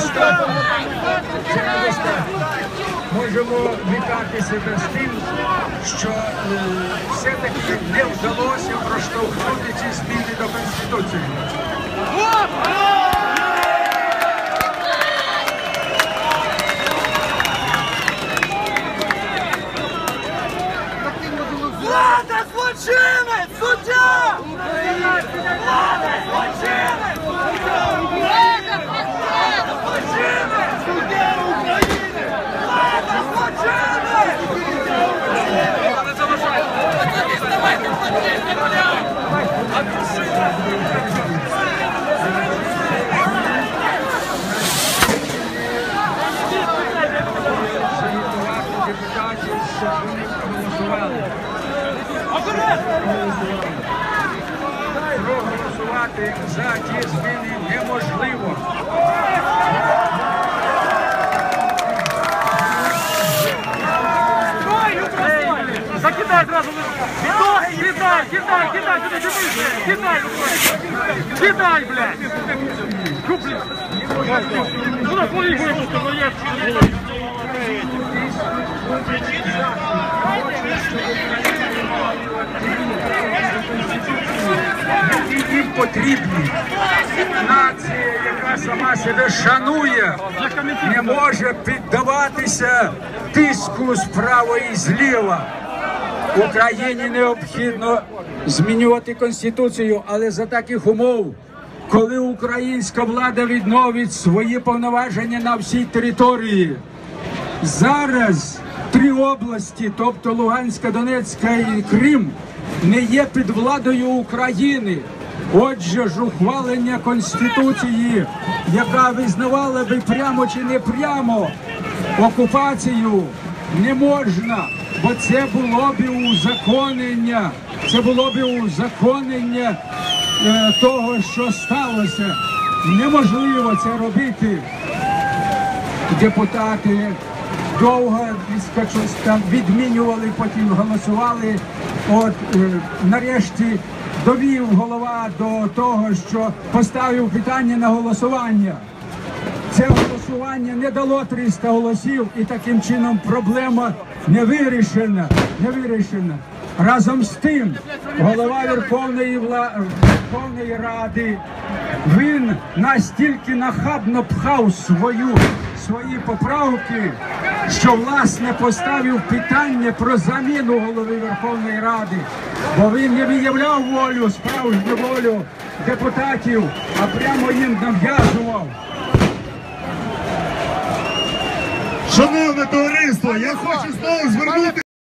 Stop! Можемо вітати себе з тим, що е, все-таки не вдалося проштовхнути ці зміни до Конституції. Влада злочинець! Суддя! Влада злочинець! Влада злочинець! Суддя України! Влада злочинець! Заїдувати депутатів, щоб вони проголосували. Проголосувати за ті зміни неможливо. Закидай зразу. Кидай, кидай, кидай, кидай, кидай, кидай, кидай, кидай, блядь. Ну, блядь. Ну, на ну, я... які їм потрібні. Нація, яка сама себе шанує, не може піддаватися тиску справа і зліва. Україні необхідно змінювати конституцію, але за таких умов, коли українська влада відновить свої повноваження на всій території. Зараз три області, тобто Луганська, Донецька і Крим, не є під владою України. Отже ж, ухвалення Конституції, яка визнавала би прямо чи не прямо окупацію, не можна, бо це було б узаконення, це було б узаконення е, того, що сталося. Неможливо це робити депутати довго щось там відмінювали, потім голосували. От е, нарешті довів голова до того, що поставив питання на голосування. Це голосування не дало 300 голосів, і таким чином проблема не вирішена. Не вирішена. Разом з тим, голова Верховної вла... Верховної Ради він настільки нахабно пхав свою свої поправки, що власне поставив питання про заміну голови Верховної Ради, бо він не виявляв волю, справжню волю депутатів, а прямо їм нав'язував. Шановне товариство, я хочу знову звернути.